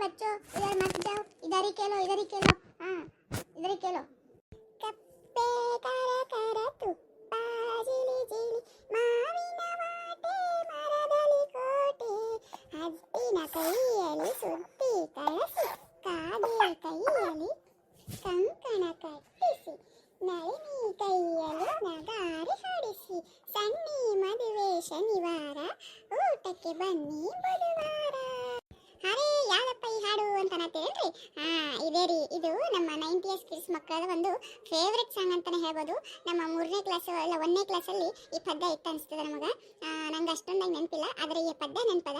ಬಚ್ಚು ಇದರ ಮತ್ ಜಾವ್. ಇದರಿ ಕೇಳೋ ಇದರಿ ಕೇಳೋ. ಹಾ, ಇದರಿ ಕೇಳೋ. ಕಪ್ಪೆ ಕರ ಕರ ತುಪ್ಪ, ಜಿಲಿ ಜಿಲಿ, ಮಾವಿನ ವಾಟೆ, ಮರದಲ್ಲಿ ಕೋಟೆ. ಹದ್ದಿನ ಕೈಯಲ್ಲಿ ಸುತ್ತಿ ಕಳಸಿ ಕಾಗೆ ಕೈಯಲ್ಲಿ ಕಂಕಣ ಕಟ್ಟಿಸಿ, ನಳಿನಿ ಕೈಯಲ್ಲಿ ನಗಾರಿ ಹಾಡಿಸಿ. ಸನ್ನಿ ಮದುವೆ ಶನಿವಾರ, ಊಟಕ್ಕೆ ಬನ್ನಿ ಬುಧವಾರ. ಈ ಹಾಡು ಅಂತ ಅನ್ನತ್ತೇನ್ರಿ ಹಾ ಇದೇ ರೀ, ಇದು ನಮ್ಮ ನೈಂಟಿಯಸ್ ಕಿಡ್ಸ್ ಮಕ್ಕಳ ಒಂದು ಫೇವ್ರೆಟ್ ಸಾಂಗ್ ಅಂತಾನೆ ಹೇಳ್ಬೋದು. ನಮ್ಮ ಮೂರನೇ ಕ್ಲಾಸ್ ಅಲ್ಲ ಒಂದನೇ ಕ್ಲಾಸಲ್ಲಿ ಈ ಪದ್ಯ ಇತ್ತು ಅನಿಸ್ತದೆ ನಮಗೆ. ನಂಗೆ ಅಷ್ಟೊಂದಾಗಿ ನೆನಪಿಲ್ಲ, ಆದರೆ ಈ ಪದ್ಯ ನೆನಪದ.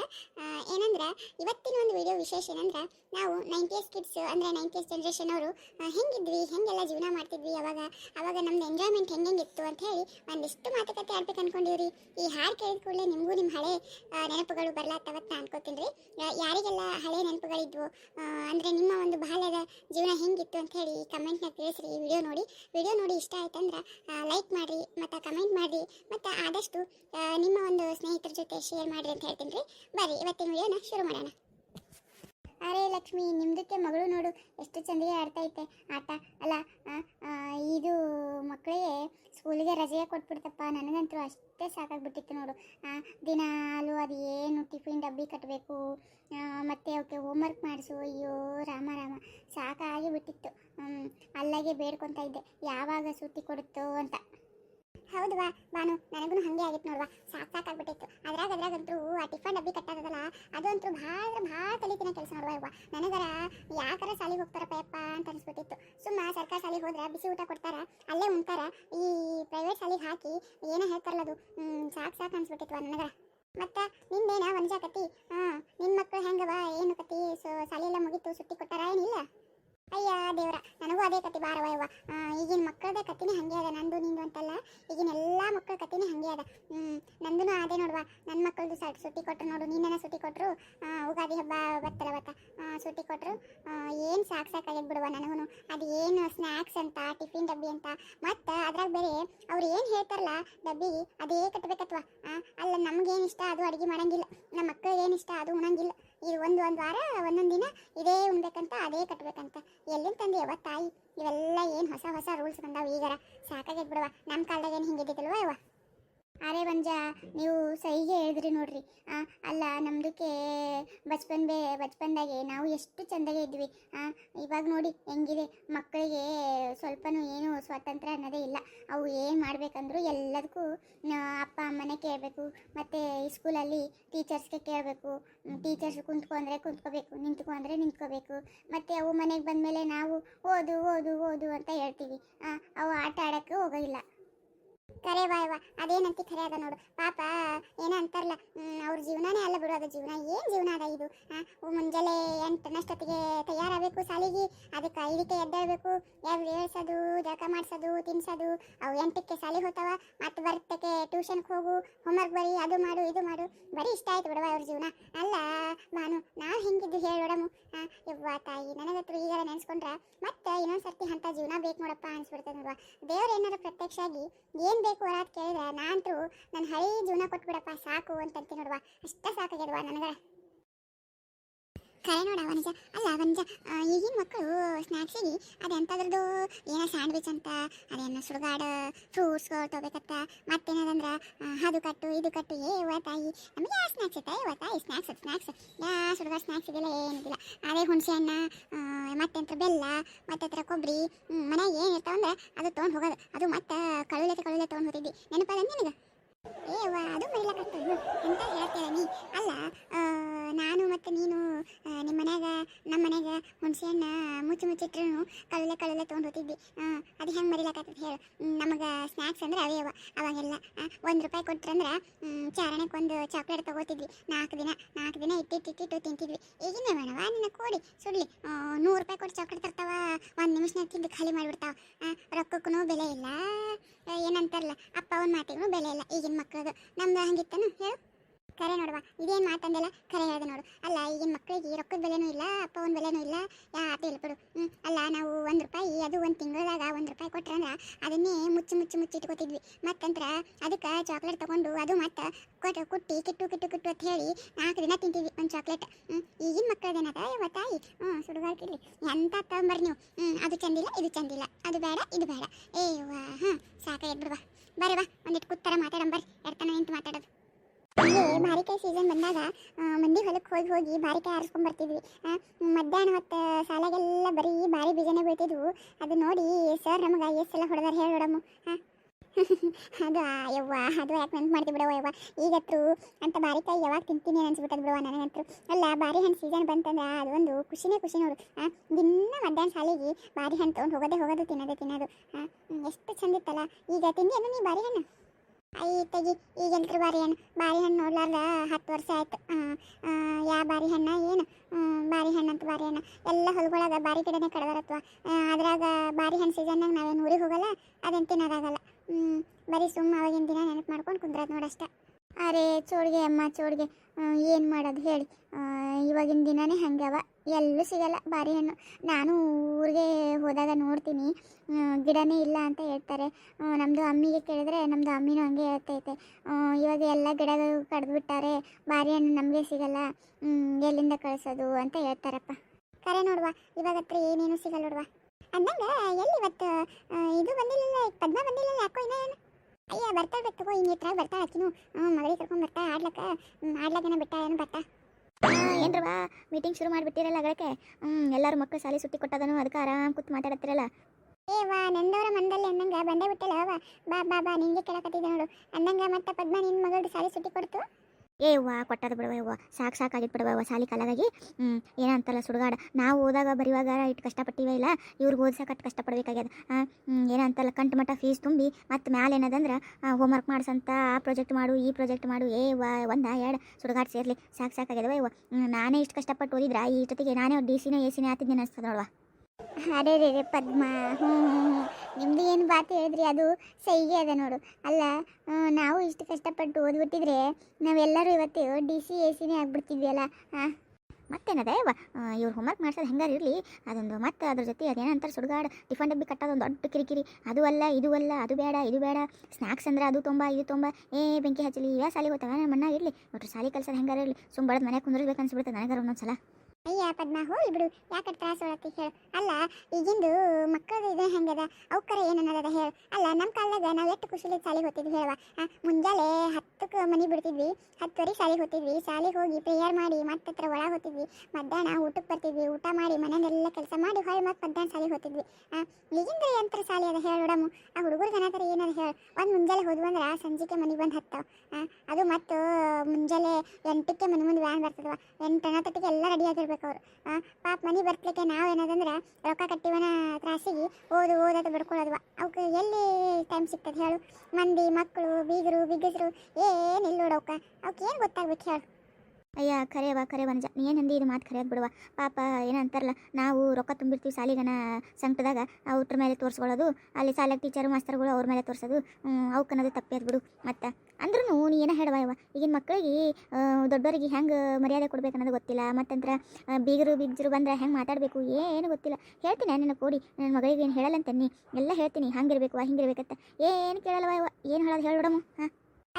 ಏನಂದ್ರೆ, ಇವತ್ತಿನ ಒಂದು ವಿಡಿಯೋ ವಿಶೇಷ ಏನಂದ್ರೆ, ನಾವು ನೈಂಟಿಯಸ್ ಕಿಡ್ಸ್ ಅಂದರೆ ನೈಂಟಿಯಸ್ ಜನ್ರೇಷನ್ ಅವರು ಹೆಂಗಿದ್ವಿ, ಹೆಂಗೆಲ್ಲ ಜೀವನ ಮಾಡ್ತಿದ್ವಿ, ಅವಾಗ ಅವಾಗ ನಮ್ದು ಎಂಜಾಯ್ಮೆಂಟ್ ಹೆಂಗೆಂಗಿತ್ತು ಅಂತ ಹೇಳಿ ಒಂದಿಷ್ಟು ಮಾತುಕತೆ ಆಡ್ಬೇಕು ಅನ್ಕೊಂಡಿವ್ರಿ ಈ ಹಾಡು ಕೇಳಿದ ಕೂಡಲೇ ನಿಮಗೂ ನಿಮ್ಮ ಹಳೆ ನೆನಪುಗಳು ಬರ್ಲಾತ್ತವತ್ತ ಅನ್ಕೋತೀನಿ ರೀ. ಯಾರಿಗೆಲ್ಲ ಹಳೆ ನೆನಪುಗಳಿದ್ವು ಅಂದ್ರೆ ನಿಮ್ಮ ಒಂದು ಬಾಲ್ಯದ ಜೀವನ ಹೆಂಗಿತ್ತು ಅಂತ ಹೇಳಿ ಕಮೆಂಟ್ನ ತಿಳಿಸ್ರಿ. ಈ ವಿಡಿಯೋ ನೋಡಿ. ವಿಡಿಯೋ ನೋಡಿ ಇಷ್ಟ ಆಯ್ತಂದ್ರೆ ಲೈಕ್ ಮಾಡಿರಿ, ಮತ್ತು ಕಮೆಂಟ್ ಮಾಡಿರಿ, ಮತ್ತು ಆದಷ್ಟು ನಿಮ್ಮ ಒಂದು ಸ್ನೇಹಿತರ ಜೊತೆ ಶೇರ್ ಮಾಡಿರಿ ಅಂತ ಹೇಳ್ತೀನಿ ರೀ. ಬರ್ರಿ, ಇವತ್ತಿನ ವಿಡಿಯೋನ ಶುರು ಮಾಡೋಣ. ಅರೆ ಲಕ್ಷ್ಮಿ, ನಿಮ್ದಕ್ಕೆ ಮಗಳು ನೋಡು, ಎಷ್ಟು ಚಂದಿಗೆ ಆಡ್ತಾ ಐತೆ ಆಟ ಅಲ್ಲ ಇದು ಮಕ್ಕಳಿಗೆ ಸ್ಕೂಲಿಗೆ ರಜೆ ಕೊಟ್ಬಿಡ್ತಪ್ಪ. ನನಗಂತೂ ಅಷ್ಟೇ ಸಾಕಾಗ್ಬಿಟ್ಟಿತ್ತು ನೋಡು. ದಿನಾಲು ಅದು ಏನು ಟಿಫಿನ್ ಡಬ್ಬಿ ಕಟ್ಟಬೇಕು ಮತ್ತು ಅವಕ್ಕೆ ಹೋಮ್ವರ್ಕ್ ಮಾಡಿಸು. ಅಯ್ಯೋ, ರಾಮ ರಾಮ. ಸಾಕಾಗಿ ಬಿಟ್ಟಿತ್ತು. ಅಲ್ಲಾಗೆ ಬೇಡ್ಕೊತಾ ಇದ್ದೆ. ಯಾವಾಗ ಸುತ್ತಿ ಕೊಡುತ್ತೋ ಅಂತ. ಹೌದವಾ ಬಾನು. ನನಗೂ ಹಂಗೆ ಆಗಿತ್ತು ನೋಡ್ವಾ. ಸಾಕು ಸಾಕಾಗ್ಬಿಟ್ಟಿತ್ತು ಅದ್ರಾಗ ಅದ್ರಾಗಂತೂ ಆ ಟಿಫನ್ ಡಬ್ಬಿ ಕಟ್ಟಾಗದಲ್ಲ ಅದಂತೂ ಭಾಳ ಭಾಳ ಕಲಿತಿನ ಕೆಲಸ ನೋಡುವ ಇವ ನನಗರ ಯಾಕರ ಸಾಲಿಗೆ ಹೋಗ್ತಾರಪ್ಪ, ಯಪ್ಪ ಅಂತ ಅನ್ಸ್ಬಿಟ್ಟಿತ್ತು. ಸುಮ್ಮ ಸರ್ಕಾರ ಶಾಲೆಗೆ ಹೋದ್ರೆ ಬಿಸಿ ಊಟ ಕೊಡ್ತಾರ, ಅಲ್ಲೇ ಉಂಟಾರ ಈ ಪ್ರೈವೇಟ್ ಶಾಲೆಗೆ ಹಾಕಿ ಏನೋ ಹೇಳ್ತಾರಲ್ಲ ಅದು. ಸಾಕು ಸಾಕು ಅನ್ಸ್ಬಿಟ್ಟಿತ್ತು ನನಗರ. ಮತ್ತ ನಿಂದೇನ ಜಾಕತಿ ಹಾ. ಹೆಂಗವ? ಏನು ಕತಿ? ಸೊ ಎಲ್ಲ ಮುಗೀತು ಸುಟ್ಟಿ ಕೊಟ್ಟಾರ ಏನಿಲ್ಲ? ಅಯ್ಯ ದೇವ್ರ ನನಗೂ ಅದೇ ಕತಿ ಬಾರವ ಇವ ಈಗಿನ ಮಕ್ಕಳದೇ ಕತಿನೇ ಹಂಗೆ ಅದ ನಂದು ನಿಂದು ಅಂತಲ್ಲ. ಈಗಿನ ಎಲ್ಲ ಮಕ್ಕಳ ಕತಿನೇ ಹಂಗೆ ಅದ. ಹ್ಮ್ ನಂದು ಅದೇ ನೋಡುವ. ನನ್ನ ಮಕ್ಕಳದು ಸಟ್ ಸುಟ್ಟಿ ಕೊಟ್ರು ನೋಡು ನೀನನ ಸುತ್ತಿ ಕೊಟ್ರು. ಆ, ಉಗಾದಿ ಹಬ್ಬ ಬತ್ತಲ್ಲ ಬತ್ತ. ಸುತ್ತಿ ಸುಟ್ಟಿ ಕೊಟ್ರು. ಏನು ಸಾಕು ಸಾಕಾಗಿ ಬಿಡುವ ನನಗೂ ಅದು ಏನು ಸ್ನ್ಯಾಕ್ಸ್ ಅಂತ ಟಿಫಿನ್ ಡಬ್ಬಿ ಅಂತ. ಮತ್ತು ಅದ್ರಾಗ ಬೇರೆ ಅವ್ರು ಏನು ಹೇಳ್ತಾರಲ್ಲ ಡಬ್ಬಿ ಅದೇ ಕಟ್ಟಬೇಕತ್ವ ಅಲ್ಲ ನಮ್ಗೇನು ಇಷ್ಟ ಅದು ಅಡುಗೆ ಮಾಡಂಗಿಲ್ಲ. ನಮ್ಮ ಮಕ್ಕಳಿಗೆ ಏನು ಇಷ್ಟ ಅದು ಇದು ಒಂದು ಒಂದು ವಾರ, ಒಂದೊಂದು ದಿನ ಇದೇ ಉಣ್ಬೇಕಂತ, ಅದೇ ಕಟ್ಬೇಕಂತ. ಎಲ್ಲಿಂದ ತಂದು ಯಾವ ತಾಯಿ? ಇವೆಲ್ಲ ಏನು ಹೊಸ ಹೊಸ ರೂಲ್ಸ್ ಬಂದಾವ ಈಗಾರ? ಸಾಕಾಗೈತೆ ಬಿಡವ ನಮ್ಮ ಕಾಲದಾಗ ಏನು ಹಿಂಗಿದ್ದಿದ್ದಲ್ವ ಯವ್ವ? ಅರೆ ಬಂಜ ನೀವು ಸಹಿಗೆ ಹೇಳಿದ್ರಿ ನೋಡ್ರಿ. ಅಲ್ಲ, ನಮ್ದಕ್ಕೆ ಬಚ್ಪನ್ ಬೇ, ಬಚ್ಪನ್ದಾಗೆ ನಾವು ಎಷ್ಟು ಚಂದಗೆ ಇದ್ವಿ. ಇವಾಗ ನೋಡಿ ಹೆಂಗಿದೆ. ಮಕ್ಕಳಿಗೆ ಸ್ವಲ್ಪನೂ ಏನು ಸ್ವಾತಂತ್ರ್ಯ ಅನ್ನೋದೇ ಇಲ್ಲ. ಅವು ಏನು ಮಾಡಬೇಕಂದ್ರೂ ಎಲ್ಲದಕ್ಕೂ ಅಪ್ಪ ಅಮ್ಮನೇ ಕೇಳಬೇಕು. ಮತ್ತು ಸ್ಕೂಲಲ್ಲಿ ಟೀಚರ್ಸ್ಗೆ ಕೇಳಬೇಕು. ಟೀಚರ್ಸ್ ಕುಂತ್ಕೊ ಅಂದರೆ ಕುಂತ್ಕೋಬೇಕು, ನಿಂತ್ಕೊ ಅಂದರೆ ನಿಂತ್ಕೋಬೇಕು. ಮತ್ತು ಅವು ಮನೆಗೆ ಬಂದಮೇಲೆ ನಾವು ಓದು ಓದು ಓದು ಅಂತ ಹೇಳ್ತೀವಿ. ಅವು ಆಟ ಆಡೋಕ್ಕೂ ಹೋಗೋದಿಲ್ಲ. ಕರೆ ಬಾಯ್ವಾ ಅದೇನಂತಿ ಖರೆ ಅದ ನೋಡು. ಪಾಪ, ಏನ ಅಂತಾರಲ್ಲ ಅವ್ರ ಜೀವನನೇ ಅಲ್ಲ ಬಿಡು ಜೀವನ. ಏನು ಜೀವನ ಅದ ಇದು? ಮುಂಜಾನೆ ಎಂಟನಷ್ಟೊತ್ತಿಗೆ ತಯಾರಾಗಬೇಕು ಸಾಲಿಗೆ ಅದಕ್ಕೆ ಐದಕ್ಕೆ ಎದ್ದೇಳ್ಬೇಕು. ಎರಡು ಏಳ್ಸೋದು ಜಳಕ ಮಾಡಿಸೋದು, ತಿನ್ಸೋದು. ಅವು ಎಂಟಕ್ಕೆ ಸಾಲಿ ಹೋಗ್ತಾವ, ಮತ್ತೆ ಬರ್ತಕ್ಕೆ ಟ್ಯೂಷನ್ಗೆ ಹೋಗು ಹೋಮ್ವರ್ಕ್ ಬರಿ ಅದು ಮಾಡು, ಇದು ಮಾಡು. ಬರೀ ಇಷ್ಟ ಆಯ್ತು ಬಿಡವ ಅವ್ರ ಜೀವನ. ಅಲ್ಲ ನಾನು ನಾವು ಹೆಂಗಿದ್ದು ಹೇಳೋಡಮು ಯವ್ವ ತಾಯಿ ನನಗತ್ರ ಈಗ ನೆನೆಸ್ಕೊಂಡ್ರೆ, ಮತ್ತೆ ಇನ್ನೊಂದು ಸರ್ತಿ ಅಂಥ ಜೀವನ ಬೇಕು ನೋಡಪ್ಪ ಅನ್ಸ್ಬಿಡ್ತದೆ ನೋಡುವ. ದೇವ್ರು ಏನಾರು ಪ್ರತ್ಯಕ್ಷ ಆಗಿ ಏನು ಬೇಕು ಹೊರಾತ್ ಕೇಳಿದ್ರೆ ನಾನಂತೂ ನನ್ನ ಹಳಿ ಜೀವನ ಕೊಟ್ಬಿಡಪ್ಪ ಸಾಕು ಅಂತಂತೀನಿ ನೋಡುವ. ಅಷ್ಟೇ ಸಾಕಾಗ್ಯದವ ನನಗೆ ಕರೆ ನೋಡ ವನಜ ಅಲ್ಲ ವನಜ ಈಗಿನ ಮಕ್ಕಳು ಸ್ನ್ಯಾಕ್ಸಿಗೆ ಅದು ಎಂಥದ್ರದ್ದು ಏನೋ ಸ್ಯಾಂಡ್ವಿಚ್ ಅಂತ, ಅದೇನು ಸುಡುಗಾಡು ಫ್ರೂಟ್ಸ್ ತೊಗೋಬೇಕತ್ತ ಮತ್ತೇನದಂದ್ರೆ ಅದು ಕಟ್ಟು, ಇದು ಕಟ್ಟು, ಏ ಇವ ತಾಯಿ ನಮಗೆ ಯಾವ ಸ್ನ್ಯಾಕ್ಸ್ ಇತ್ತ ಇವ ತಾಯಿ ಸ್ನ್ಯಾಕ್ಸ್ ಸ್ನ್ಯಾಕ್ಸ್ ಯಾ, ಸುಡುಗಾಡ ಸ್ನ್ಯಾಕ್ಸ್ ಇದೆಲ್ಲ ಏನಿದಿಲ್ಲ. ಅದೇ ಹುಣಸೆ ಹಣ್ಣ ಮತ್ತೆಂತ್ರ ಬೆಲ್ಲ, ಮತ್ತೆಂತರ ಕೊಬ್ಬರಿ ಮನೆಗೆ ಏನು ಇರ್ತಾವಂದ್ರೆ ಅದು ತೊಗೊಂಡು ಹೋಗೋದು. ಅದು ಮತ್ತೆ ಕಳುಳೆ ಕಳುಲೆ ತೊಗೊಂಡು ಹೋಗಿದ್ದಿ ನೆನಪಲ್ಲ ನಿನಗೆ? ಏ ಅದು ಮರಿಲಕ್ಕ ಅಂತ ಹೇಳ್ತೇನೆ ನೀ? ಅಲ್ಲ ನಾನು ಮತ್ತು ನೀನು ನಿಮ್ಮ ಮನ್ಯಾಗ, ನಮ್ಮ ಮನ್ಯಾಗ ಹುಣಸೆ ಹಣ್ಣು ಮುಚ್ಚಿ ಮುಚ್ಚಿಟ್ರು ಕಳುಲೆ ಕಳುಲೆ ತೊಗೊಂಡು ಹೋಗ್ತಿದ್ವಿ. ಅದು ಹೆಂಗೆ ಮರಿಲಾಕತ್ತದ ಹೇಳು. ನಮಗೆ ಸ್ನ್ಯಾಕ್ಸ್ ಅಂದ್ರೆ ಅವೇ ಅವ. ಅವಾಗೆಲ್ಲ ಒಂದು ರೂಪಾಯಿ ಕೊಟ್ರಂದ್ರೆ ಚಾರಣಕ್ಕೆ ಒಂದು ಚಾಕ್ಲೇಟ್ ತಗೋತಿದ್ವಿ. ನಾಲ್ಕು ದಿನ ನಾಲ್ಕು ದಿನ ಇಟ್ಟಿಟ್ಟಿಟ್ಟು ತಿಂತಿದ್ವಿ. ಈಗಿನ ಮೇಡವ ನಿನ್ನ ಕೋಡಿ ಸುಡ್ಲಿ. ನೂರು ರೂಪಾಯಿ ಕೊಟ್ಟು ಚಾಕ್ಲೇಟ್ ತರ್ತಾವ. ಒಂದು ನಿಮಿಷನಾಗ ತಿಂದು ಖಾಲಿ ಮಾಡಿಬಿಡ್ತಾವ. ರೊಕ್ಕಕ್ಕೂ ಬೆಲೆ ಇಲ್ಲ. ಏನಂತಾರಲ್ಲ, ಅಪ್ಪ ಅವನ ಮಾತಿಗೂ ಬೆಲೆ ಇಲ್ಲ. ಈಗಿನ ಮಕ್ಕಳದು ನಮ್ದು ಹಂಗಿತ್ತನು? ಹೇಳು. ಕರೆ ನೋಡುವ. ಇದೇನು ಮಾತಂದಲ್ಲ? ಕರೆ ಹೇಳ್ದೆ ನೋಡು. ಅಲ್ಲ, ಈಗಿನ ಮಕ್ಕಳಿಗೆ ರೊಕ್ಕದ ಬೆಲೆನೂ ಇಲ್ಲ ಅಪ್ಪ ಬೆಲೆನೂ ಇಲ್ಲ. ಯಾರು ಹೇಳ್ಬಿಡು ಬಿಡು ಹ್ಞೂ ಅಲ್ಲ, ನಾವು ಒಂದು ರೂಪಾಯಿ, ಅದು ಒಂದು ತಿಂಗಳದಾಗ ಒಂದು ರೂಪಾಯಿ ಕೊಟ್ರೆ ಅದನ್ನೇ ಮುಚ್ಚಿ ಮುಚ್ಚಿ ಮುಚ್ಚಿ ಇಟ್ಕೋತಿದ್ವಿ. ಮತ್ತಂತ್ರ ಅದಕ್ಕೆ ಚಾಕ್ಲೇಟ್ ತಗೊಂಡು ಅದು ಮತ್ತೆ ಕೊಟ್ಟು ಕುಟ್ಟಿ, ಕಿಟ್ಟು ಕಿಟ್ಟು ಕಿಟ್ಟು ಅಂತ ಹೇಳಿ ನಾಲ್ಕು ದಿನ ತಿಂತಿದ್ವಿ ಒಂದು ಚಾಕ್ಲೇಟ್ ಹ್ಞೂ ಈಗಿನ ಮಕ್ಕಳದೇನದ ಯಾವ ತಾಯಿ. ಹ್ಞೂ ಸುಡುಗಾಡ್ಕಿರ್ಲಿ ಎಂತ ತಗೊಂಬರ್ರಿ ನೀವು? ಹ್ಞೂ ಅದು ಚಂದಿಲ್ಲ, ಇದು ಚಂದಿಲ್ಲ. ಅದು ಬೇಡ, ಇದು ಬೇಡ. ಏ ಹಾಂ ಸಾಕಾಯ್ತು ಬಿಡುವ ಬರ್ರಿ ಬಾ ಒಂದಿಟ್ಟು ಕೂತ್ತರ ಮಾತಾಡಂಬರ್ರಿ ಎಡ್ತನ ನಿಂತು ಮಾತಾಡೋದು. ಹೀಗೆ ಬಾರಿಕಾಯಿ ಸೀಸನ್ ಬಂದಾಗ ಮಂದಿ ಹೊಲಕ್ಕೆ ಹೋಗಿ ಹೋಗಿ ಬಾರಿಕಾಯಿ ಆರಿಸ್ಕೊಂಡ್ ಬರ್ತಿದ್ವಿ. ಮಧ್ಯಾಹ್ನ ಹೊತ್ತು ಸಾಲಾಗೆಲ್ಲ ಬರೀ ಬಾರಿ ಬೀಜನೇ ಬೀಳ್ತಿದ್ವು. ಅದು ನೋಡಿ ಸರ್ ನಮಗೆ ಎಷ್ಟು ಸಲ ಹೊಡೆದಾರ ಹೇಳಿ ನೋಡಮ್ಮ ಅದು ಯವ್ವ, ಅದು ಯಾಕೆ ನೆನ್ಪು ಮಾಡ್ತೀವಿ ಬಿಡವ ಯವ್ವ. ಈಗತ್ತು ಅಂತ ಬಾರಿಕಾಯಿ ಯಾವಾಗ ತಿಂತೀನಿ ಅನ್ಸ್ಬಿಟ್ಟದ್ ಬಿಡವ ನನಗಂತೂ ಅಲ್ಲ, ಬಾರಿ ಹಣ್ಣು ಸೀಸನ್ ಬಂತಂದ್ರೆ ಅದೊಂದು ಖುಷಿನೇ ಖುಷಿ ನೋಡು. ದಿನ ಮಧ್ಯಾಹ್ನ ಸಾಲಿಗೆ ಬಾರಿ ಹಣ್ಣು ತೊಗೊಂಡು ಹೋಗೋದೇ ಹೋಗೋದು, ತಿನ್ನೋದೇ ತಿನ್ನೋದು. ಎಷ್ಟು ಚಂದ ಇತ್ತಲ್ಲ. ಈಗ ತಿಂದಿಯೇನು ನೀ ಬಾರಿ ಹಣ್ಣು? ಐ ತೆಗಿ ಈಗೆಲ್ರ ಬಾರಿ ಹಣ್ಣು ಬಾರಿ ಹಣ್ಣು ನೋಡ್ಲಾರ್ದ ಹತ್ತು ವರ್ಷ ಆಯ್ತು. ಯಾ ಬಾರಿ ಹಣ್ಣ ಏನು? ಬಾರಿ ಹಣ್ಣು ಅಂತ ಬಾರಿ ಹಣ್ಣು ಎಲ್ಲ ಹೊಲಗಳಾಗ ಬಾರಿ ಗಿಡನೇ ಕಡ್ದಾರತ್ವ. ಅದ್ರಾಗ ಬಾರಿ ಹಣ್ಣು ಸೀಸನ್ನಾಗ ನಾವೇನು ಊರಿಗೆ ಹೋಗಲ್ಲ, ಅದೇನು ತಿನ್ನೋದಾಗಲ್ಲ. ಬರೀ ಸುಮ್ಮ ಅವಾಗಿನ ದಿನ ನೆನಪು ಮಾಡ್ಕೊಂಡು ಕುಂದ್ರದ್ ನೋಡಷ್ಟ ಅರೆ, ಚೋಡ್ಗೆ ಅಮ್ಮ, ಚೋಡ್ಗೆ ಏನು ಮಾಡೋದು ಹೇಳಿ. ಇವಾಗಿನ ದಿನನೇ ಹಂಗವ ಎಲ್ಲೂ ಸಿಗಲ್ಲ. ಬಾರಿ ಹಣ್ಣು. ನಾನು ಊರಿಗೆ ಹೋದಾಗ ನೋಡ್ತೀನಿ. ಗಿಡನೇ ಇಲ್ಲ ಅಂತ ಹೇಳ್ತಾರೆ. ನಮ್ಮದು ಅಮ್ಮಿಗೆ ಕೇಳಿದ್ರೆ ನಮ್ಮದು ಅಮ್ಮಿನೂ ಹಂಗೆ ಹೇಳ್ತೈತೆ. ಇವಾಗ ಎಲ್ಲ ಗಿಡಗಳು ಕಡ್ದುಬಿಟ್ಟಾರೆ. ಬಾರಿ ಹಣ್ಣು ನಮಗೆ ಸಿಗಲ್ಲ. ಎಲ್ಲಿಂದ ಕಳಿಸೋದು ಅಂತ ಹೇಳ್ತಾರಪ್ಪ. ಕರೆ ನೋಡುವ. ಇವಾಗ ಹತ್ರ ಏನೇನು ಸಿಗಲ್ಲ ನೋಡುವ. ಅಂದಂಗೆ ಎಲ್ಲಿ ಇವತ್ತು ಇದು ಬಂದಿಲ್ಲ ಪದ್ಮ ಬಂದಿಲ್ಲ ಯಾಕೋ ಇನ್ನೂ ಏನು? ಅಯ್ಯ ಬರ್ತಾ ಬೇಕು ತಗೋ. ಇನ್ನು ಬರ್ತಾ ಹ್ಞೂ ಮಗಳಿಗೆ ಕರ್ಕೊಂಡು ಬರ್ತಾ ಆಡ್ಲಕ್ಕ ಆಡ್ಲಕ್ಕೇನ ಬಿಟ್ಟ ಏನು ಬರ್ತಾ ಏನ್ರವ ಮೀಟಿಂಗ್ ಶುರು ಮಾಡಿಬಿಟ್ಟಿರಲ್ಲ ಅಗಳಕ್ಕೆ ಹ್ಞೂ ಎಲ್ಲರೂ ಮಕ್ಕಳು ಸಾಲಿ ಸುತ್ತಿ ಕೊಟ್ಟದನು, ಅದಕ್ಕೆ ಆರಾಮ್ ಕೂತ್ ಮಾತಾಡತ್ತಿರಲ್ಲ. ಏವಾ ನಂದವರ ಮಂದಲ್ಲಿ ಅಂದಂಗ ಬಂದೇ ಬಿಟ್ಟಲ್ಲ ಬಾ ಬಾ ಬಾ, ನಿಂಗೆ ಕೇಳಕತ್ತಿದ್ದೆ ನೋಡು. ಅನ್ನಂಗ ಮತ್ತೆ ಪದ್ಮ ನಿನ್ನ ಮಗಳು ಸಾಲಿ ಸುತ್ತಿ ಕೊಡ್ತು? ಏ ವಾ ಕೊಟ್ಟದ ಬಿಡವ ಅವ್ವ ಸಾಕು ಸಾಕಾಗಿತ್ತು ಬಿಡವ ಸಾಲಿ ಕಾಲದಾಗಿ. ಏನಂತಲ್ಲ ಸುಡುಗಾಡ. ನಾವು ಓದಾಗ ಬರೆಯುವಾಗ ಇಟ್ಟು ಕಷ್ಟಪಟ್ಟಿವೇ ಇಲ್ಲ. ಇವ್ರಿಗೆ ಓದ್ಸಕ್ಕೆ ಕಷ್ಟಪಡ್ಬೇಕಾಗ್ಯದ. ಏನಂತಲ್ಲ ಕಂಟು ಮಟ್ಟ ಫೀಸ್ ತುಂಬಿ, ಮತ್ತು ಮ್ಯಾಲೆ ಏನದಂದ್ರೆ ಹೋಮ್ವರ್ಕ್ ಮಾಡ್ಸಂತ ಆ ಪ್ರಾಜೆಕ್ಟ್ ಮಾಡು, ಈ ಪ್ರಾಜೆಕ್ಟ್ ಮಾಡು. ಏ ವಾ ಒಂದ, ಎರಡು, ಸುಡುಗಾಡ ಸೇರ್ಲಿ. ಸಾಕು ಸಾಕಾಗ್ಯದವ ಇವ ನಾನೇ ಇಷ್ಟು ಕಷ್ಟಪಟ್ಟು ಓದಿದ್ರೆ, ಈ ಜೊತೆಗೆ ನಾನೇ ಡಿ ಸಿನೇ ಎ ಸಿನೇ ಆತಿದ್ದೀನಿ ಅನಿಸ್ತದ ನೋಡುವ. ಅದೇ ರೇ ರೇ ಪದ್ಮ ಹ್ಞೂ ಹ್ಞೂ ನಿಮ್ದು ಏನು ಬಾತ್ ಹೇಳಿದ್ರಿ? ಅದು ಸೈಗೆ ಅದ ನೋಡು. ಅಲ್ಲ ನಾವು ಇಷ್ಟು ಕಷ್ಟಪಟ್ಟು ಓದ್ಬಿಟ್ಟಿದ್ರೆ ನಾವೆಲ್ಲರೂ ಇವತ್ತು ಡಿ ಸಿ, ಎ ಸಿನೇ ಆಗ್ಬಿಡ್ತಿದ್ವಿ ಅಲ್ಲ? ಹಾಂ ಮತ್ತೇನದ ಇವ್ರು ಹೋಮ್ವರ್ಕ್ ಮಾಡ್ಸೋದು ಹೆಂಗಾರು ಇರಲಿ. ಅದೊಂದು ಮತ್ತೆ ಅದ್ರ ಜೊತೆ ಅದೇನಂತಾರೆ ಸುಡುಗಾಡ ಟಿಫನ್ ಡಬ್ಬಿ ಕಟ್ಟೋದೊಂದು ದೊಡ್ಡ ಕಿರಿಕಿರಿ. ಅದು ಅಲ್ಲ, ಇದು ಅಲ್ಲ, ಅದು ಬೇಡ, ಇದು ಬೇಡ. ಸ್ನ್ಯಾಕ್ಸ್ ಅಂದ್ರೆ ಅದು ತುಂಬ, ಇದು ತುಂಬ. ಏ, ಬೆಂಕಿ ಹಚ್ಚಲಿ ಯಾವ ಸಾಲಿ ಹೋಗ್ತಾವೆ ನಮ್ಮ ಅಣ್ಣ ಇರಲಿ. ಒಟ್ಟು ಸಾಲಿ ಕಲ್ಸೋದು ಹೆಂಗಾರು ಇರಲಿ. ಸುಮ್ ಬಡದ್ ಮನೆ ಕುಂದ್ರಬೇಕು ಅನ್ಸ್ಬಿಡ್ತದೆ ನನಗಾರ ಒಂದೊಂದ್ಸಲ. ಅಯ್ಯ ಪದ್ಮ ಹೋಗ್ಲಿ ಬಿಡು. ಯಾಕೆ ತ್ರಾಸ ಒಳತಿ ಹೇಳು. ಅಲ್ಲ ಈಗಿಂದು ಮಕ್ಕಳದು ಇದೆ ಹೆಂಗದ? ಅವಕ್ಕರ ಏನನ್ನದ ಹೇಳು. ಅಲ್ಲ ನಮ್ಮ ಕಾಲದಾಗ ನಾವು ಎಷ್ಟು ಖುಷಿಲಿ ಸಾಲಿ ಹೋಗ್ತಿದ್ವಿ ಹೇಳುವ? ಮುಂಜಾನೆ ಹತ್ತಕ್ಕೆ ಮನೆ ಬಿಡ್ತಿದ್ವಿ. ಹತ್ತುವರೆ ಶಾಲೆಗೆ ಹೋಗ್ತಿದ್ವಿ. ಸಾಲಿ ಹೋಗಿ ಪ್ರೇಯರ್ ಮಾಡಿ ಮತ್ತೆ ಹತ್ರ ಒಳಗೆ ಹೋಗ್ತಿದ್ವಿ. ಮಧ್ಯಾಹ್ನ ಊಟಕ್ಕೆ ಬರ್ತಿದ್ವಿ. ಊಟ ಮಾಡಿ ಮನೆಯಲ್ಲೆಲ್ಲ ಕೆಲಸ ಮಾಡಿ ಹೊಳೆ ಮತ್ತೆ ಮಧ್ಯಾಹ್ನ ಶಾಲೆಗೆ ಹೋಗ್ತಿದ್ವಿ. ಆ, ಈಗಿಂದ ಯಂತ್ರ ಸಾಲಿ ಅದ ಹೇಳು ನೋಡಮ್ಮ. ಆ ಹುಡುಗರಿಗೆ ಏನಾದ್ರೆ ಏನದ ಹೇಳು? ಒಂದು ಮುಂಜಾನೆ ಹೋದ್ವು ಅಂದ್ರೆ ಸಂಜೆಗೆ ಮನೆಗೆ ಬಂದು ಹತ್ತಾವ. ಅದು ಮತ್ತು ಮುಂಜಾನೆ ಎಂಟಕ್ಕೆ ಮನೆ ಮುಂದೆ ವ್ಯಾನ್ ಬರ್ತದವ. ಎಂಟು ತಟ್ಟಿಗೆ ಎಲ್ಲ ರೆಡಿ ಆಗಿರ್ಬೇಕು. ಅವ್ರು. ಆ, ಪಾಪ ಮನೆ ಬರ್ತಲಿಕ್ಕೆ ನಾವು ಏನದಂದ್ರೆ ರೊಕ್ಕ ಕಟ್ಟಿವನ ತ್ರಾಸಿಗೆ ಓದು ಓದೋದು ಬಿಡ್ಕೊಳ್ಳೋದು ಅವಕ್ಕೆ ಎಲ್ಲಿ ಟೈಮ್ ಸಿಗ್ತದೆ ಹೇಳು? ಮಂದಿ ಮಕ್ಕಳು ಬೀಗರು ಬಿಗಿಸರು ಏನಿಲ್ಲ ನೋಡವ್ಕ ಅವಕ್ಕೆ ಏನು ಗೊತ್ತಾಗ್ಬೇಕು ಹೇಳು? ಅಯ್ಯ ಖರೇವ ಖರೇವ ನಿಜ ನೀ ಏನು ಅಂದಿ ಇದು ಮಾತು ಖರೇದು ಬಿಡುವ? ಪಾಪ ಏನಂತಾರಲ್ಲ ನಾವು ರೊಕ್ಕ ತುಂಬಿರ್ತೀವಿ ಸಾಲಿಗನ ಸಂಕಟದಾಗ ಅವ್ರ ಮೇಲೆ ತೋರಿಸ್ಕೊಳ್ಳೋದು, ಅಲ್ಲಿ ಶಾಲೆಗೆ ಟೀಚರು ಮಾಸ್ತರ್ಗಳು ಅವ್ರ ಮೇಲೆ ತೋರಿಸೋದು ಅವಕ್ಕನ್ನೋದು ತಪ್ಪೇದ್ ಬಿಡು, ಮತ್ತು. ಅಂದ್ರೂ ನೀ ಏನೋ ಹೇಳುವ ಈಗಿನ ಮಕ್ಕಳಿಗೆ ದೊಡ್ಡವರಿಗೆ ಹೆಂಗೆ ಮರ್ಯಾದೆ ಕೊಡ್ಬೇಕು ಅನ್ನೋದು ಗೊತ್ತಿಲ್ಲ ಮತ್ತಂದ್ರೆ ಬೀಗರು, ಬಿಜ್ರು ಬಂದ್ರೆ ಹೆಂಗೆ ಮಾತಾಡಬೇಕು ಏನು ಗೊತ್ತಿಲ್ಲ. ಹೇಳ್ತೀನಿ ನಿನ್ನ ಕೊಡಿ ನನ್ನ ಮಗಳಿಗೆ ಏನು ಹೇಳಲ್ಲ ನೀ, ಎಲ್ಲ ಹೇಳ್ತೀನಿ, ಹಂಗಿರ್ಬೇಕು ಹಿಂಗಿರ್ಬೇಕಂತ. ಏನು ಕೇಳಲ್ವ ಇವ ಏನು ಹೇಳೋದು ಹೇಳಿಬಿಡಮ್ಮ ಹಾಂ.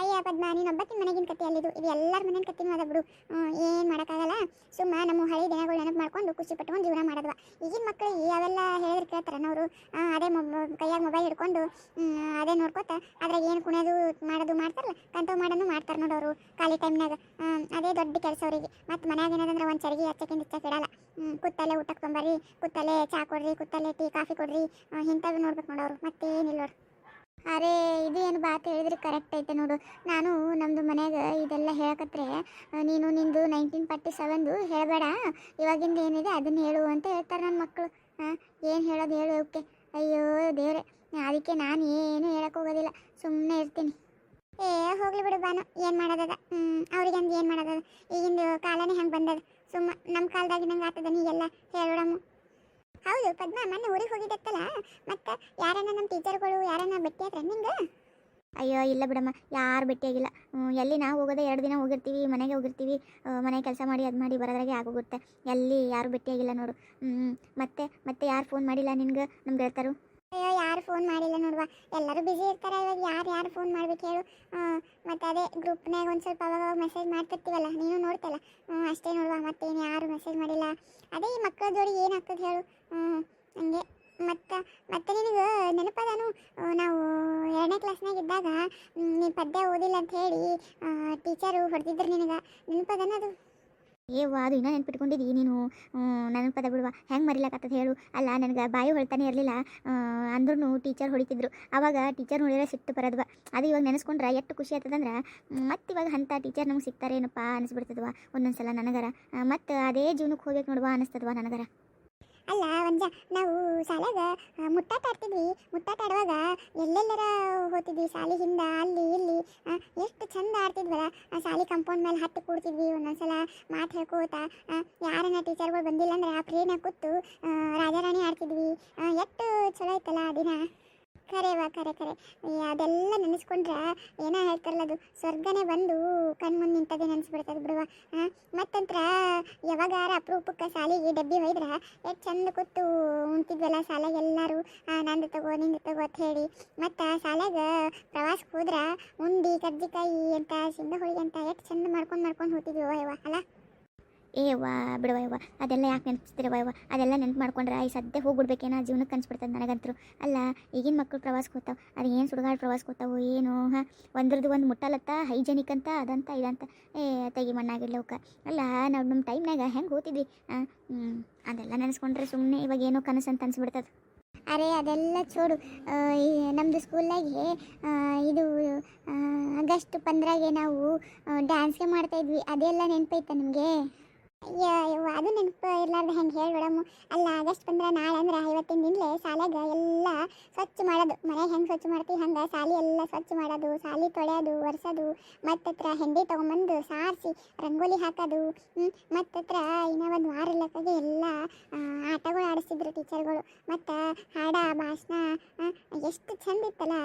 ಅಯ್ಯ ಪದ್ಮ, ನೀನು ಒಬ್ಬತ್ತಿನ ಮನೆಗಿನ ಕತೆ ಅಲ್ಲಿದು. ಇದು ಎಲ್ಲರ ಮನೆಯ ಕತೆನೂ ಅದ ಬಿಡು. ಏನು ಮಾಡೋಕ್ಕಾಗಲ್ಲ. ಸುಮ್ಮ ನಮ್ಮ ಹಳೆ ದಿನಗಳು ನೆನಪು ಮಾಡ್ಕೊಂಡು ಖುಷಿ ಪಟ್ಕೊಂಡು ಜೀವನ ಮಾಡೋದ್ವ. ಈಗಿನ ಮಕ್ಕಳಿಗೆ ಅವೆಲ್ಲ ಹೇಳಿದ್ರೆ ಕೇಳ್ತಾರೆ ಅವರು ಅದೇ ಕೈಯಾಗ ಮೊಬೈಲ್ ಹಿಡ್ಕೊಂಡು ಅದೇ ನೋಡ್ಕೊತ ಅದ್ರಾಗ ಏನು ಕುಣಿಯೋದು, ಮಾಡೋದು ಮಾಡ್ತಾರಲ್ಲ, ಕಂತವ್ ಮಾಡೋದು ಮಾಡ್ತಾರೆ ನೋಡೋರು ಖಾಲಿ ಟೈಮ್ನಾಗ. ಅದೇ ದೊಡ್ಡ ಕೆಲಸ ಅವರಿಗೆ. ಮತ್ತು ಮನ್ಯಾಗ ಏನದಂದ್ರೆ ಒಂದು ಚರಿಗೆ ಹಚ್ಚಕ್ಕಿಂತ ಇಚ್ಚಕ್ಕೆ ಇಡಲ್ಲ. ಕುತ್ತಲೇ ಊಟಕ್ಕೆ ತೊಂಬರ್ರಿ ಕುತ್ತಲೇ ಚಹಾ ಕೊಡ್ರಿ ಕುತ್ತಲೇ ಟೀ, ಕಾಫಿ ಕೊಡ್ರಿ. ಇಂಥದ್ದು ನೋಡ್ಬೇಕು ನೋಡೋರು. ಮತ್ತೇನಿಲ್ಲ ನೋಡು ಅರೆ, ಇದು ಏನು ಬಾತ್ ಹೇಳಿದ್ರೆ ಕರೆಕ್ಟ್ ಐತೆ ನೋಡು. ನಾನು ನಮ್ಮದು ಮನೆಗೆ ಇದೆಲ್ಲ ಹೇಳಕತ್ರೆ ನೀನು ನಿಂದು ನೈನ್ಟೀನ್ ಫಾರ್ಟಿ ಸೆವೆನ್ದು ಹೇಳಬೇಡ. ಇವಾಗಿಂದ ಏನಿದೆ ಅದನ್ನ ಹೇಳು ಅಂತ ಹೇಳ್ತಾರೆ ನನ್ನ ಮಕ್ಕಳು ಹಾಂ ಏನು ಹೇಳೋದು ಹೇಳು ಓಕೆ ಅಯ್ಯೋ ದೇವ್ರೆ, ಅದಕ್ಕೆ ನಾನು ಏನು ಹೋಗೋದಿಲ್ಲ. ಸುಮ್ಮನೆ ಇರ್ತೀನಿ. ಏ, ಹೋಗ್ಲಿ ಬಿಡು ಬಾನು. ಏನು ಮಾಡೋದದ? ಅವ್ರಿಗೆ ಏನು ಮಾಡೋದದ? ಈಗಿಂದು ಕಾಲನೇ ಹೆಂಗೆ ಬಂದದ. ಸುಮ್ಮ ನಮ್ಮ ಕಾಲದಾಗಿನಂಗೆ ಆಗ್ತದ ನೀಗೆಲ್ಲ ಹೇಳೋಡಮ್ಮ ಹೌದು ಪದ್ಮ ಮೊನ್ನೆ ಊರಿಗೆ ಹೋಗಿದ್ದಕ್ಕಲ್ಲ ಮತ್ತೆ ಯಾರನ್ನ ನಮ್ಮ ಟೀಚರ್ಗಳು ಯಾರನ್ನ ಭೇಟಿಯಾದ್ರೆ ನಿಂಗೆ? ಅಯ್ಯೋ ಇಲ್ಲ ಬಿಡಮ್ಮ ಯಾರು ಭೇಟಿಯಾಗಿಲ್ಲ ಆಗಿಲ್ಲ. ಎಲ್ಲಿ ನಾವು ಹೋಗೋದೇ ಎರಡು ದಿನ ಹೋಗಿರ್ತೀವಿ ಮನೆಗೆ ಹೋಗಿರ್ತೀವಿ ಮನೆ ಕೆಲಸ ಮಾಡಿ ಅದು ಮಾಡಿ ಬರೋದ್ರಾಗೆ ಆಗೋಗುತ್ತೆ. ಎಲ್ಲಿ ಯಾರು ಭೇಟಿಯಾಗಿಲ್ಲ ನೋಡು. ಮತ್ತೆ ಮತ್ತೆ ಯಾರು ಫೋನ್ ಮಾಡಿಲ್ಲ ನಿನ್ಗೆ ನಮ್ಮ ಗೆಳತರು? ಅಯ್ಯೋ ಯಾರು ಫೋನ್ ಮಾಡಿಲ್ಲ ನೋಡುವ. ಎಲ್ಲರೂ ಬಿಸಿ ಇರ್ತಾರೆ ಇವಾಗ ಯಾರು ಯಾರು ಫೋನ್ ಮಾಡ್ಬೇಕು ಹೇಳು. ಮತ್ತೆ ಅದೇ ಗ್ರೂಪ್ನಾಗ ಒಂದು ಸ್ವಲ್ಪ ಅವಾಗ ಮೆಸೇಜ್ ಮಾಡ್ತಿರ್ತೀವಲ್ಲ ನೀನು ನೋಡ್ತಲ್ಲ. ಅಷ್ಟೇ ನೋಡುವ ಮತ್ತೇನು ಯಾರು ಮೆಸೇಜ್ ಮಾಡಿಲ್ಲ. ಅದೇ ಈ ಮಕ್ಕಳ ಜೋಡಿ ಏನಾಗ್ತದೆ ಹೇಳು. ಹಂಗೆ. ಮತ್ತು, ಮತ್ತೆ ನಿನಗೆ ನೆನಪದಾನು ನಾವು ಎರಡನೇ ಕ್ಲಾಸ್ನಾಗ ಇದ್ದಾಗ ನೀನು ಪದ್ಯ ಓದಿಲ್ಲ ಅಂತ ಹೇಳಿ ಟೀಚರು ಹೊಡೆದಿದ್ರು ನಿನಗೆ. ನೆನಪದಾನ ಅದು? ಏವ್ವ ಅದು ಇನ್ನೂ ನೆನ್ಪಿಟ್ಕೊಂಡಿದ್ದಿ ನೀನು. ನನ್ನ ಪದ ಬಿಡುವ. ಹೆಂಗೆ ಮರಿಲಾಕತ್ತದ ಹೇಳು. ಅಲ್ಲ, ನನಗೆ ಬಾಯಿ ಹೊಳ್ತಾನೆ ಇರಲಿಲ್ಲ. ಅಂದ್ರೂ ಟೀಚರ್ ಹೊಡಿತಿದ್ರು. ಆವಾಗ ಟೀಚರ್ ನೋಡಿದ್ರೆ ಸಿಟ್ಟು ಬರೋದ್ವ. ಅದು ಇವಾಗ ನೆನೆಸ್ಕೊಂಡ್ರೆ ಎಷ್ಟು ಖುಷಿ ಆಯ್ತದಂದ್ರೆ ಮತ್ತೆ ಇವಾಗ ಅಂಥ ಟೀಚರ್ ನಮ್ಗೆ ಸಿಗ್ತಾರೇನಪ್ಪ ಅನಿಸ್ಬಿಡ್ತದವ. ಒಂದೊಂದು ಸಲ ನನಗರ ಮತ್ತು ಅದೇ ಜೀವನಕ್ಕೆ ಹೋಗ್ಬೇಕು ನೋಡುವ ಅನಿಸ್ತದವ ನನಗರ. ಅಲ್ಲ ಒಂಜ, ನಾವು ಶಾಲೆಗ ಮುಟ್ಟಾಟ ಆಡ್ತಿದ್ವಿ. ಮುಟ್ಟಾಟ ಆಡುವಾಗ ಎಲ್ಲೆಲ್ಲರ ಹೋಗ್ತಿದ್ವಿ ಶಾಲೆ ಹಿಂದ, ಅಲ್ಲಿ ಇಲ್ಲಿ. ಎಷ್ಟು ಚಂದ ಆಡ್ತಿದ್ವಲ್ಲ ಆ ಶಾಲೆ ಕಂಪೌಂಡ್ ಮೇಲೆ ಹತ್ತಿ ಕೂಡ್ತಿದ್ವಿ, ಒಂದೊಂದ್ಸಲ ಮಾತು ಹೇಳ್ಕೋತ. ಯಾರನ್ನ ಟೀಚರ್ಗಳು ಬಂದಿಲ್ಲ ಅಂದ್ರೆ ಆ ಪ್ರೇನ ಕೂತು ರಾಜಾರಾಣಿ ಆಡ್ತಿದ್ವಿ. ಎಷ್ಟು ಚಲೋ ಐತಲ್ಲ ದಿನ. ಖರೇವಾ ಖರೆ ಖರೆ ಅದೆಲ್ಲ ನೆನೆಸ್ಕೊಂಡ್ರೆ ಏನೋ ಹೇಳ್ತಾರಲ್ಲ ಅದು ಸ್ವರ್ಗನೇ ಬಂದು ಕಣ್ಮುಂದೆ ನಿಂತದೆ ನೆನೆಸ್ಬಿಡ್ತದೆ ಬಿಡುವ ಆ, ಮತ್ತಂತ್ರ ಯಾವಾಗಾರ ಅಪರೂಪಕ್ಕೆ ಶಾಲೆಗೆ ಡಬ್ಬಿ ಒಯ್ದ್ರೆ ಎಷ್ಟು ಚಂದ ಕೂತು ಉಣ್ತಿದ್ವಲ್ಲ ಶಾಲೆಗೆ ಎಲ್ಲರೂ ನಂದು ತಗೋ ನಿಂದು ತಗೋ ಅಂತ ಹೇಳಿ. ಮತ್ತು ಶಾಲೆಗೆ ಪ್ರವಾಸಕ್ಕೆ ಹೋದ್ರೆ ಉಂಡಿ ಕರ್ಜಿಕಾಯಿ ಅಂತ ಸಿದ್ಧ ಹೋಳಿಗೆ ಅಂತ ಎಷ್ಟು ಚಂದ ಮಾಡ್ಕೊಂಡು ಮಾಡ್ಕೊಂಡು ಹೋಗ್ತಿದ್ವಿ ಅಯ್ಯವ ಅಲ್ಲ? ಏ ಯವ್ವ, ಅದೆಲ್ಲ ಯಾಕೆ ನೆನಪಿಸ್ತಿರವ ಯವ್ವ, ಅದೆಲ್ಲ ನೆನಪು ಮಾಡ್ಕೊಂಡ್ರೆ ಈ ಸದ್ಯ ಹೋಗ್ಬಿಡ್ಬೇಕೇನೋ ಜೀವನಕ್ಕೆ ಅನ್ಸ್ಬಿಡ್ತದೆ ನನಗಂತರು. ಅಲ್ಲ, ಈಗಿನ ಮಕ್ಕಳು ಪ್ರವಾಸಕ್ಕೆ ಹೋಗ್ತಾವೆ, ಅದು ಏನು ಸುಡುಗಾಡು ಪ್ರವಾಸಕ್ಕೆ ಹೋಗ್ತಾವು ಏನು, ಹಾಂ, ಒಂದ್ರದ್ದು ಒಂದು ಮುಟ್ಟಲತ್ತ, ಹೈಜೆನಿಕ್ ಅಂತ, ಅದಂತ, ಇದಂತ. ಏ, ತೆಗಿ ಮಣ್ಣಾಗಿಡ್ಲವಕ್ಕ ಅಲ್ಲ, ನಾವು ನಮ್ಮ ಟೈಮ್ನಾಗ ಹೆಂಗೆ ಹೋಗ್ತಿದ್ವಿ ಅದೆಲ್ಲ ನೆನೆಸ್ಕೊಂಡ್ರೆ ಸುಮ್ಮನೆ ಇವಾಗ ಏನೋ ಕನಸು ಅಂತ ಅನ್ಸ್ಬಿಡ್ತದೆ. ಅರೆ, ಅದೆಲ್ಲ ಚೋಡು ನಮ್ಮದು ಸ್ಕೂಲಾಗೆ ಇದು ಆಗಸ್ಟ್ ಪಂದ್ರಾಗೆ ನಾವು ಡ್ಯಾನ್ಸ್ಗೆ ಮಾಡ್ತಾಯಿದ್ವಿ ಅದೆಲ್ಲ ನೆನಪೈತೆ ನಿಮಗೆ? ಅಯ್ಯೋ ಅದು ನೆನಪು, ಇರ್ಲಾರ್ದು ಹೆಂಗೆ ಹೇಳ್ಬಿಡಮ್ಮ. ಅಲ್ಲ ಆಗಸ್ಟ್ ಬಂದ್ರೆ ನಾಳೆ ಅಂದ್ರೆ ಇವತ್ತಿನಿಂದಲೇ ಶಾಲೆಗೆ ಎಲ್ಲ ಸ್ವಚ್ಛ ಮಾಡೋದು. ಮನೆ ಹೆಂಗೆ ಸ್ವಚ್ಛ ಮಾಡ್ತೀವಿ ಹಂಗೆ ಸಾಲಿ ಎಲ್ಲ ಸ್ವಚ್ಛ ಮಾಡೋದು, ಸಾಲಿ ತೊಳೆಯೋದು, ಒರೆಸೋದು, ಮತ್ತತ್ರ ಹೆಂಡಿ ತೊಗೊಂಬಂದು ಸಾರಿಸಿ, ರಂಗೋಲಿ ಹಾಕೋದು ಮತ್ತತ್ರ ಇನ್ನೂ ಒಂದು ವಾರ ಎಲ್ಲ ಆಟಗಳು ಆಡಿಸ್ತಿದ್ರು ಟೀಚರ್ಗಳು. ಮತ್ತು ಹಾಡ, ಭಾಷಣ ಎಷ್ಟು ಚಂದ ಇತ್ತಲ್ಲ.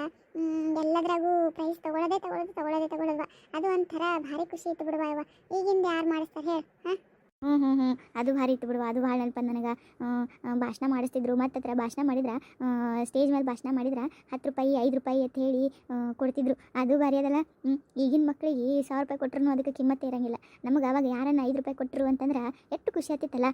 ಎಲ್ಲದ್ರಾಗೂ ಪ್ರೈಸ್ ತೊಗೊಳೋದೇ ತೊಗೊಳೋದು, ತೊಗೊಳೋದೇ ತಗೊಳ್ಳೋದು ಅದು ಒಂಥರ ಭಾರಿ ಖುಷಿ ಇತ್ತು ಬಿಡುವ ಇವ. ಈಗಿಂದ ಯಾರು ಮಾಡಿಸ್ತಾರೆ ಹೇಳಿ, ಹಾಂ? ಹ್ಞೂ ಹ್ಞೂ ಹ್ಞೂ ಅದು ಭಾರಿ ಇತ್ತು ಬಿಡುವ. ಅದು ಭಾಳ ನೆನಪು ನನಗೆ. ಭಾಷಣ ಮಾಡಿಸ್ತಿದ್ರು. ಮತ್ತು ಹತ್ರ ಭಾಷಣ ಮಾಡಿದ್ರೆ ಸ್ಟೇಜ್ ಮೇಲೆ ಭಾಷಣ ಮಾಡಿದ್ರೆ ಹತ್ತು ರೂಪಾಯಿ, ಐದು ರೂಪಾಯಿ ಅಂತ ಹೇಳಿ ಕೊಡ್ತಿದ್ರು. ಅದು ಭಾರಿ ಅದಲ್ಲ. ಈಗಿನ ಮಕ್ಕಳಿಗೆ ಸಾವಿರ ರೂಪಾಯಿ ಕೊಟ್ಟರು ಅದಕ್ಕೆ ಕಿಮ್ಮತ್ತೇ ಇರಂಗಿಲ್ಲ. ನಮಗೆ ಅವಾಗ ಯಾರನ್ನ ಐದು ರೂಪಾಯಿ ಕೊಟ್ಟರು ಅಂತಂದ್ರೆ ಎಷ್ಟು ಖುಷಿ ಆಗ್ತಿತ್ತಲ್ಲ.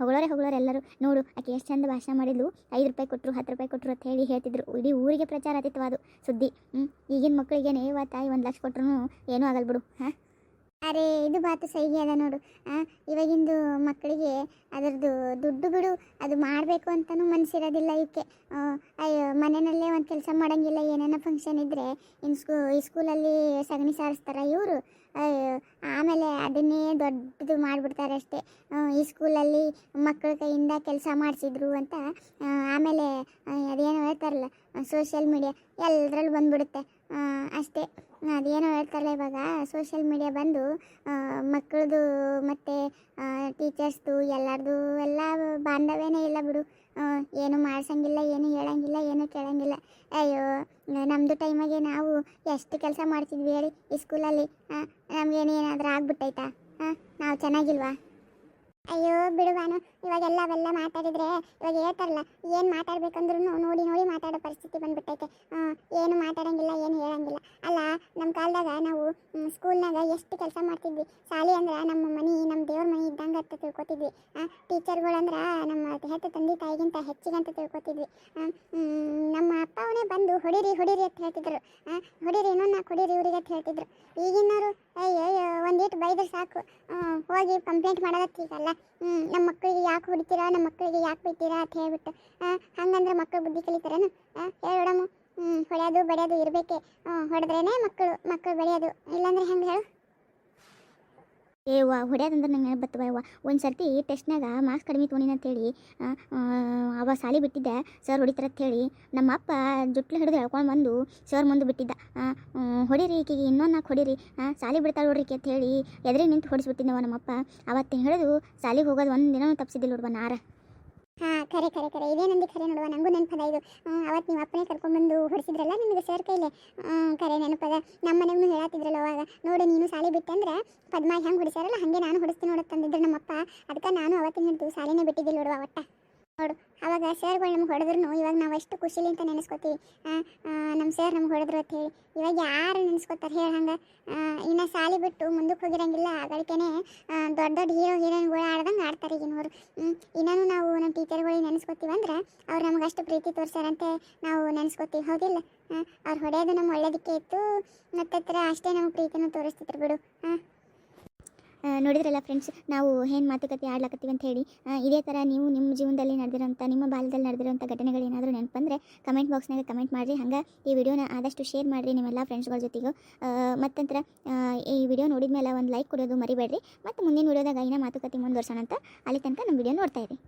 ಹೊಗಳೋರೆ ಹೊಗಳೋರೆ ಎಲ್ಲರೂ, ನೋಡು, ಆಕೆ ಎಷ್ಟು ಚಂದ ಭಾಷಣ ಮಾಡಿದ್ಲು. ಐದು ರೂಪಾಯಿ ಕೊಟ್ಟರು ಹತ್ತು ರೂಪಾಯಿ ಕೊಟ್ಟರು ಅಂತ ಹೇಳಿ ಹೇಳ್ತಿದ್ರು. ಇಡೀ ಊರಿಗೆ ಪ್ರಚಾರ ಆಗ್ತಿತ್ತು ಅದು ಸುದ್ದಿ. ಈಗಿನ ಮಕ್ಕಳಿಗೆ ನೇವ ತಾಯಿ, ಒಂದು ಲಕ್ಷ ಕೊಟ್ಟರು ಏನೂ ಆಗಲ್ಲ ಬಿಡು. ಹಾಂ? ಅರೆ, ಇದು ಬಾತು ಸೈಗೆ ಅದ ನೋಡು. ಇವಾಗಿಂದು ಮಕ್ಕಳಿಗೆ ಅದರದ್ದು ದುಡ್ಡು ಬಿಡು, ಅದು ಮಾಡಬೇಕು ಅಂತಲೂ ಮನಸ್ಸಿರೋದಿಲ್ಲ ಇವಕ್ಕೆ ಅಯ್ಯೋ, ಮನೆಯಲ್ಲೇ ಒಂದು ಕೆಲಸ ಮಾಡೋಂಗಿಲ್ಲ, ಏನೇನೋ ಫಂಕ್ಷನ್ ಇದ್ದರೆ ಇನ್ನು ಸ್ಕೂ, ಈ ಸ್ಕೂಲಲ್ಲಿ ಸಗಣಿ ಸಾರಿಸ್ತಾರೆ ಇವರು. ಆಮೇಲೆ ಅದನ್ನೇ ದೊಡ್ಡದು ಮಾಡಿಬಿಡ್ತಾರೆ ಅಷ್ಟೇ. ಈ ಸ್ಕೂಲಲ್ಲಿ ಮಕ್ಕಳ ಕೈಯಿಂದ ಕೆಲಸ ಮಾಡಿಸಿದ್ರು ಅಂತ ಆಮೇಲೆ ಅದೇನೋ ಹೇಳ್ತಾರಲ್ಲ ಸೋಷಿಯಲ್ ಮೀಡಿಯಾ ಎಲ್ಲದ್ರಲ್ಲೂ ಬಂದುಬಿಡುತ್ತೆ. ಅಷ್ಟೇ. ಅದೇನೋ ಹೇಳ್ತಾರಲ್ಲ ಇವಾಗ ಸೋಷಿಯಲ್ ಮೀಡಿಯಾ ಬಂದು ಮಕ್ಕಳದು ಮತ್ತು ಟೀಚರ್ಸ್ದು ಎಲ್ಲರದು, ಎಲ್ಲ ಬಾಂಧವ್ಯನೇ ಇಲ್ಲ ಬಿಡು. ಏನು ಮಾಡ್ಸಂಗಿಲ್ಲ, ಏನು ಹೇಳಂಗಿಲ್ಲ, ಏನು ಕೇಳಂಗಿಲ್ಲ. ಅಯ್ಯೋ ನಮ್ಮದು ಟೈಮಾಗೆ ನಾವು ಎಷ್ಟು ಕೆಲಸ ಮಾಡ್ತಿದ್ವಿ ಹೇಳಿ, ಈ ಸ್ಕೂಲಲ್ಲಿ ನಮಗೇನು ಏನಾದರೂ ಆಗ್ಬಿಟ್ಟೈತಾ? ಹಾಂ, ನಾವು ಚೆನ್ನಾಗಿಲ್ವಾ? ಅಯ್ಯೋ, ಬಿಡುವಾನು ಇವಾಗೆಲ್ಲ ಅವೆಲ್ಲ ಮಾತಾಡಿದ್ರೆ, ಇವಾಗ ಹೇಳ್ತಾರಲ್ಲ, ಏನು ಮಾತಾಡ್ಬೇಕಂದ್ರೂ ನೋಡಿ ನೋಡಿ ಮಾತಾಡೋ ಪರಿಸ್ಥಿತಿ ಬಂದ್ಬಿಟ್ಟೈತೆ. ಏನು ಮಾತಾಡಂಗಿಲ್ಲ, ಏನು ಹೇಳಂಗಿಲ್ಲ. ಅಲ್ಲ ನಮ್ಮ ಕಾಲದಾಗ ನಾವು ಸ್ಕೂಲ್ನಾಗ ಎಷ್ಟು ಕೆಲಸ ಮಾಡ್ತಿದ್ವಿ. ಶಾಲೆ ಅಂದ್ರೆ ನಮ್ಮ ಮನೆ, ನಮ್ಮ ದೇವ್ರ ಮನೆ ಇದ್ದಂಗೆ ಅಂತ ತಿಳ್ಕೊತಿದ್ವಿ. ಟೀಚರ್ಗಳಂದ್ರೆ ನಮ್ಮ ಹೆತ್ತ ತಂದೆ ತಾಯಿಗಿಂತ ಹೆಚ್ಚಿಗೆ ಅಂತ ತಿಳ್ಕೊತಿದ್ವಿ. ನಮ್ಮ ಅಪ್ಪ ಅವನೇ ಬಂದು ಹೊಡಿರಿ ಹೊಡಿರಿ ಅಂತ ಹೇಳ್ತಿದ್ರು. ಹೊಡಿರಿ, ಇನ್ನೊಂದು ಹೊಡಿರಿ ಇವ್ರಿಗೆ ಅಂತ ಹೇಳ್ತಿದ್ರು. ಈಗಿನವರು ಅಯ್ಯೋ ಒಂದಿಟ್ಟು ಬೈದ್ರೆ ಸಾಕು. ಹೋಗಿ ಕಂಪ್ಲೇಂಟ್ ಮಾಡೋದತ್ತೀಗಲ್ಲ. ನಮ್ಮ ಮಕ್ಕಳಿಗೆ ಯಾಕೆ ಹೊಡಿತೀರಾ? ನಮ್ಮ ಮಕ್ಕಳಿಗೆ ಯಾಕೆ ಬೈತೀರಾ ಅಂತ ಹೇಳ್ಬಿಟ್ಟು ಹಂಗಂದ್ರೆ ಮಕ್ಕಳು ಬುದ್ಧಿ ಕಲಿತಾರೇನು? ಹೇಳೋಡಮ್ಮ ಹ್ಞೂ ಹೊಡೆಯೋದು, ಬಡಿಯೋದು ಇರಬೇಕೆ. ಹೊಡೆದ್ರೇನೆ ಮಕ್ಕಳು ಮಕ್ಕಳು ಬೆಳೆಯೋದು. ಇಲ್ಲಾಂದ್ರೆ ಹೆಂಗೆ ಹೇಳು? ಏವ್ವ, ಹೊಡ್ಯೋದಂದ್ರೆ ನಂಗೆ ನೆನಪು ಬರ್ತವ ಯವ್ವ ಒಂದು ಸರ್ತಿ ಟೆಸ್ಟ್ನಾಗ ಮಾರ್ಕ್ಸ್ ಕಡಿಮೆ ತೊಗೊಂಡಿನ ಅಂತೇಳಿ ಅವ ಸಾಲಿ ಬಿಟ್ಟಿದ್ದೆ ಸರ್ ಹೊಡಿತಾರೆ ಹೇಳಿ ನಮ್ಮ ಅಪ್ಪ ಜುಟ್ಲು ಹಿಡಿದು ಹೇಳ್ಕೊಂಡು ಬಂದು ಸರ್ ಮುಂದೆ ಬಿಟ್ಟಿದ್ದ. ಹೊಡಿರಿ ಈಕೆಗೆ, ಇನ್ನೊಂದು ನಾಲ್ಕು ಹೊಡೀರಿ ಸಾಲಿ ಬಿಡ್ತಾಳೆ ನೋಡ್ರಿ ಅಂತ ಹೇಳಿ ಎದುರಿಗೆ ನಿಂತು ಹೊಡಿಸ್ಬಿಟ್ಟಿದ್ದವ ನಮ್ಮಪ್ಪ. ಅವತ್ತು ಹಿಡಿದು ಸಾಲಿಗೆ ಹೋಗೋದು ಒಂದು ದಿನ ತಪ್ಪಿಸಿದ್ದಿಲ್ಲ ನೋಡ್ಬ ನಾರ. ಹಾಂ, ಖರೆ ಖರೆ ಖರೆ. ಇದೇ ನಂದಿ ಖರೆ ನೋಡುವ. ನಂಗೂ ನೆನಪದ ಇದು. ಅವತ್ತು ನೀವು ಅಪ್ಪನೇ ಕರ್ಕೊಂಡ್ಬಂದು ಹೊಡಿಸಿದ್ರಲ್ಲ ನಿಮಗೆ ಸರ್ ಕೈಲೆ? ಕರೆ ನೆನಪದ. ನಮ್ಮ ಮನೆಗೂ ಹೇಳತ್ತಿದ್ರಲ್ಲ ಅವಾಗ. ನೋಡಿ, ನೀನು ಸಾಲಿ ಬಿಟ್ಟಂದ್ರೆ ಪದ್ಮ ಹೆಂಗೆ ಹೊಡಿಸ್ಯಾರಲ್ಲ, ಹಾಗೆ ನಾನು ಹೊಡಿಸ್ತೀನಿ ನೋಡತ್ತಂದಿದ್ರು ನಮ್ಮಪ್ಪ. ಅದಕ್ಕೆ ನಾನು ಅವತ್ತಿನ ಹಿಡಿದು ಸಾಲಿನೇ ಬಿಟ್ಟಿದ್ದಿಲ್ಲ ನೋಡುವ ಒಟ್ಟ. ನೋಡು. ಅವಾಗ ಸರ್ಗಳು ನಮ್ಗೆ ಹೊಡೆದ್ರು ಇವಾಗ ನಾವು ಅಷ್ಟು ಖುಷಿಲಿ ಅಂತ ನೆನೆಸ್ಕೊತೀವಿ. ನಮ್ಮ ಸರ್ ನಮ್ಗೆ ಹೊಡೆದ್ರು ಅಂತ ಹೇಳಿ. ಇವಾಗ ಯಾರು ನೆನೆಸ್ಕೊತಾರೆ ಹೇಳಿ ಹಂಗೆ. ಇನ್ನು ಸಾಲಿ ಬಿಟ್ಟು ಮುಂದಕ್ಕೆ ಹೋಗಿರಂಗಿಲ್ಲ. ಆಗಳಿಕೆನೆ ದೊಡ್ಡ ದೊಡ್ಡ ಹೀರೋ, ಹೀರೋಯಿನ್ಗಳು ಆಡ್ದಂಗೆ ಆಡ್ತಾರೆ ಈಗಿನವರು ಇನ್ನೂ ನಾವು ನಮ್ಮ ಟೀಚರ್ಗಳಿಗೆ ನೆನೆಸ್ಕೊತೀವಿ ಅಂದ್ರೆ ಅವ್ರು ನಮ್ಗೆ ಅಷ್ಟು ಪ್ರೀತಿ ತೋರಿಸ್ಯಾರಂತೆ ನಾವು ನೆನೆಸ್ಕೊತೀವಿ. ಹೌದಿಲ್ಲ? ಅವ್ರು ಹೊಡೆಯೋದು ನಮ್ಮ ಒಳ್ಳೇದಕ್ಕೆ ಇತ್ತು. ಮತ್ತತ್ರ ಅಷ್ಟೇ ನಮ್ಗೆ ಪ್ರೀತಿನೂ ತೋರಿಸ್ತಿದ್ರು ಬಿಡು. ಹಾಂ ನೋಡಿದ್ರಲ್ಲ ಫ್ರೆಂಡ್ಸ್ ನಾವು ಏನು ಮಾತುಕತೆ ಆಡ್ಲಕತ್ತೀವಿ ಅಂತ ಹೇಳಿ ಇದೇ ಥರ ನೀವು ನಿಮ್ಮ ಜೀವನದಲ್ಲಿ ನಡೆದಿರೋಂಥ ನಿಮ್ಮ ಬಾಲ್ಯದಲ್ಲಿ ನಡೆದಿರೋಂಥ ಘಟನೆಗಳು ಏನಾದರೂ ನೆನಪಂದರೆ ಕಮೆಂಟ್ ಬಾಕ್ಸ್ನಾಗ ಕಮೆಂಟ್ ಮಾಡಿರಿ. ಹಂಗೆ ಈ ವಿಡಿಯೋನ ಆದಷ್ಟು ಶೇರ್ ಮಾಡಿರಿ ನಿಮ್ಮೆಲ್ಲ ಫ್ರೆಂಡ್ಸ್ಗಳ ಜೊತೆಗೂ. ಮತ್ತಂತರ ಈ ವಿಡಿಯೋ ನೋಡಿದ ಮೇಲೆ ಒಂದು ಲೈಕ್ ಕೊಡೋದು ಮರಿಬೇಡ್ರಿ. ಮತ್ತು ಮುಂದಿನ ವಿಡಿಯೋದಾಗ ಇನ್ನೂ ಮಾತುಕತೆ ಮುಂದುವರ್ಸೋಣ ಅಂತ ಅಲ್ಲಿ ತನಕ ನಮ್ಮ ವಿಡಿಯೋ ನೋಡ್ತಾ ಇರಿ.